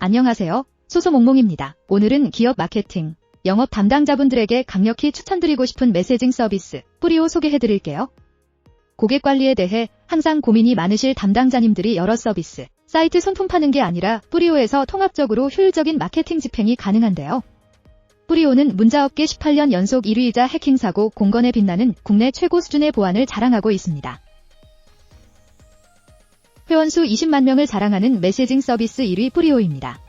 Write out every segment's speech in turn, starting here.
안녕하세요. 소소몽몽입니다. 오늘은 기업 마케팅, 영업 담당자분들에게 강력히 추천드리고 싶은 메시징 서비스, 뿌리오 소개해드릴게요. 고객 관리에 대해 항상 고민이 많으실 담당자님들이 여러 서비스, 사이트 손품 파는 게 아니라 뿌리오에서 통합적으로 효율적인 마케팅 집행이 가능한데요. 뿌리오는 문자업계 18년 연속 1위이자 해킹사고 공건에 빛나는 국내 최고 수준의 보안을 자랑하고 있습니다. 회원수 20만 명을 자랑하는 메시징 서비스 1위 뿌리오입니다.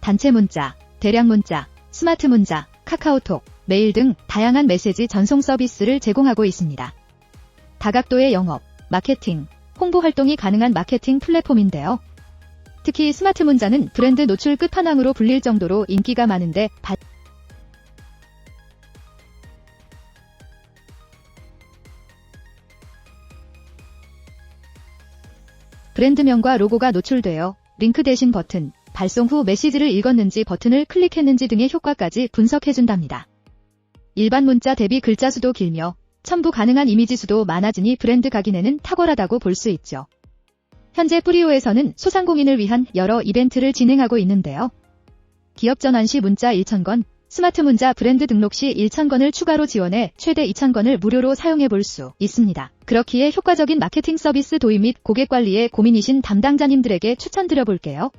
단체 문자, 대량 문자, 스마트 문자, 카카오톡, 메일 등 다양한 메시지 전송 서비스를 제공하고 있습니다. 다각도의 영업, 마케팅, 홍보 활동이 가능한 마케팅 플랫폼인데요. 특히 스마트 문자는 브랜드 노출 끝판왕으로 불릴 정도로 인기가 많은데 브랜드명과 로고가 노출되어 링크 대신 버튼, 발송 후 메시지를 읽었는지 버튼을 클릭했는지 등의 효과까지 분석해준답니다. 일반 문자 대비 글자 수도 길며 첨부 가능한 이미지 수도 많아지니 브랜드 각인에는 탁월하다고 볼 수 있죠. 현재 뿌리오에서는 소상공인을 위한 여러 이벤트를 진행하고 있는데요. 기업 전환 시 문자 1,000건, 스마트 문자 브랜드 등록 시 1,000건을 추가로 지원해 최대 2,000건을 무료로 사용해 볼 수 있습니다. 그렇기에 효과적인 마케팅 서비스 도입 및 고객 관리에 고민이신 담당자님들에게 추천드려 볼게요.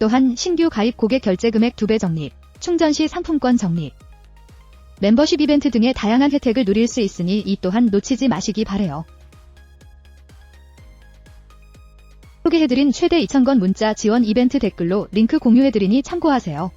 또한 신규 가입 고객 결제 금액 2배 적립, 충전 시 상품권 적립, 멤버십 이벤트 등의 다양한 혜택을 누릴 수 있으니 이 또한 놓치지 마시기 바래요. 소개해드린 최대 2,000건 문자 지원 이벤트 댓글로 링크 공유해드리니 참고하세요.